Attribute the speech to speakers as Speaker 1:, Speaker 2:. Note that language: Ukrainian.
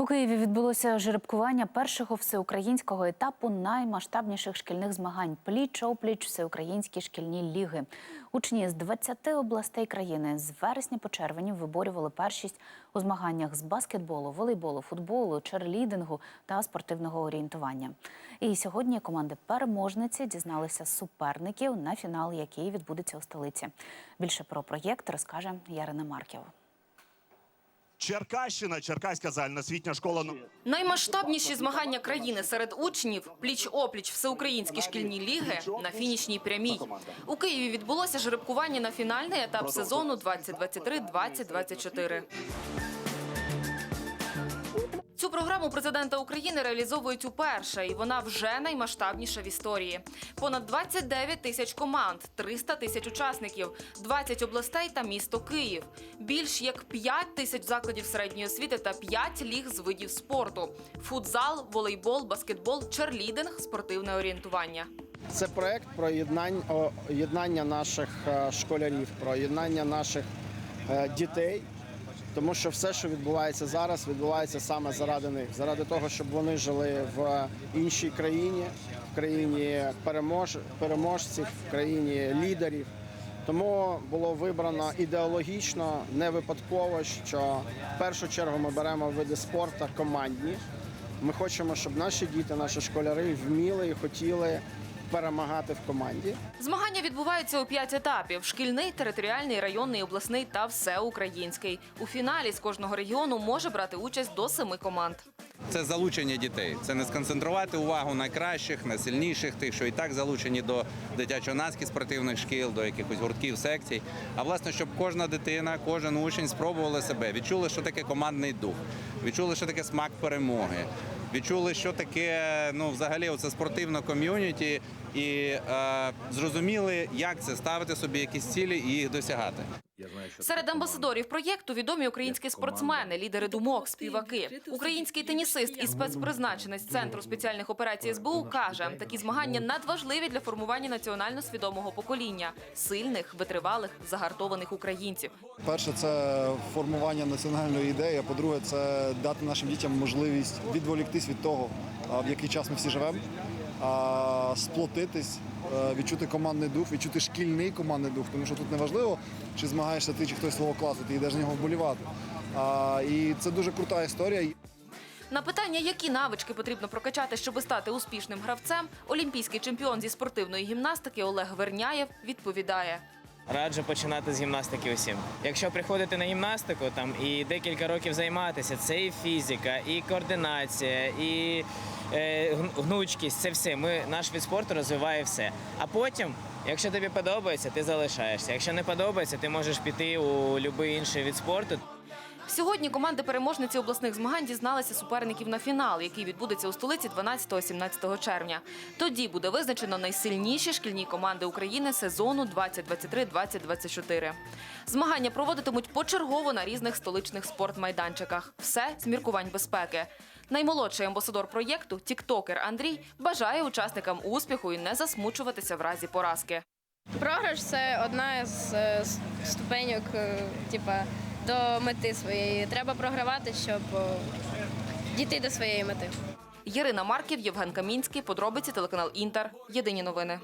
Speaker 1: У Києві відбулося жеребкування першого всеукраїнського етапу наймасштабніших шкільних змагань пліч-опліч всеукраїнські шкільні ліги. Учні з 20 областей країни з вересня по червень виборювали першість у змаганнях з баскетболу, волейболу, футболу, черлідингу та спортивного орієнтування. І сьогодні команди переможниці дізналися суперників на фінал, який відбудеться у столиці. Більше про проєкт розкаже Ярина Марків.
Speaker 2: Черкащина, Черкаська загальноосвітня школа. ну,
Speaker 3: Наймасштабніші змагання країни серед учнів пліч-опліч всеукраїнські шкільні ліги на фінішній прямій. У Києві відбулося жеребкування на фінальний етап сезону 2023-2024. Цю програму президента України реалізовують уперше, і вона вже наймасштабніша в історії. Понад 29 тисяч команд, 300 тисяч учасників, 20 областей та місто Київ. Більш як 5 тисяч закладів середньої освіти та 5 ліг з видів спорту: футзал, волейбол, баскетбол, черлідинг, спортивне орієнтування.
Speaker 4: Це проект про єднання наших е, школярів, про єднання наших е, дітей. Тому що все, що відбувається зараз, відбувається саме заради них, заради того, щоб вони жили в іншій країні, в країні перемож... переможців, в країні лідерів. Тому було вибрано ідеологічно, не випадково, що в першу чергу ми беремо види спорту командні. Ми хочемо, щоб наші діти, наші школяри вміли і хотіли перемагати в команді.
Speaker 3: Змагання відбуваються у п'ять етапів: шкільний, територіальний, районний, обласний та всеукраїнський. У фіналі з кожного регіону може брати участь до семи команд.
Speaker 5: Це залучення дітей. Це не сконцентрувати увагу на кращих, на сильніших, тих, що і так залучені до дитячо-юнацьких спортивних шкіл, до якихось гуртків, секцій. А власне, щоб кожна дитина, кожен учень спробували себе, відчули, що таке командний дух, відчули, що таке смак перемоги. Відчули, що таке ну, взагалі оце спортивне ком'юніті, і е, зрозуміли, як це ставити собі якісь цілі і їх досягати.
Speaker 3: Серед амбасадорів проєкту відомі українські спортсмени, лідери думок, співаки. Український тенісист і спецпризначенець центру спеціальних операцій СБУ каже, такі змагання надважливі для формування національно свідомого покоління сильних, витривалих, загартованих українців.
Speaker 6: Перше, це формування національної ідеї. а По-друге, це дати нашим дітям можливість відволіктись від того, в який час ми всі живемо, сплотитись, е, відчути командний дух, відчути шкільний командний дух. Тому що тут не важливо, чи змагаєшся ти, чи хтось свого класу, ти йдеш на нього вболівати. А, І це дуже крута історія.
Speaker 3: На питання, які навички потрібно прокачати, щоб стати успішним гравцем, олімпійський чемпіон зі спортивної гімнастики Олег Верняєв відповідає.
Speaker 7: Раджу починати з гімнастики усім. Якщо приходити на гімнастику там і декілька років займатися, це і фізика, і координація, і гнучкість, це все. Ми наш від спорту розвиває все. А потім, якщо тобі подобається, ти залишаєшся. Якщо не подобається, ти можеш піти у будь-який інший від спорту.
Speaker 3: Сьогодні команди переможниці обласних змагань дізналися суперників на фінал, який відбудеться у столиці 12-17 червня. Тоді буде визначено найсильніші шкільні команди України сезону 2023-2024. Змагання проводитимуть почергово на різних столичних спортмайданчиках. Все з міркувань безпеки. Наймолодший амбасадор проєкту, тіктокер Андрій, бажає учасникам успіху і не засмучуватися в разі поразки.
Speaker 8: Програш це одна з е, ступеньок, е, типа, до мети своєї. Треба програвати, щоб е, дійти до своєї мети.
Speaker 3: Ірина Марків, Євген Камінський. Подробиці телеканал Інтер. Єдині новини.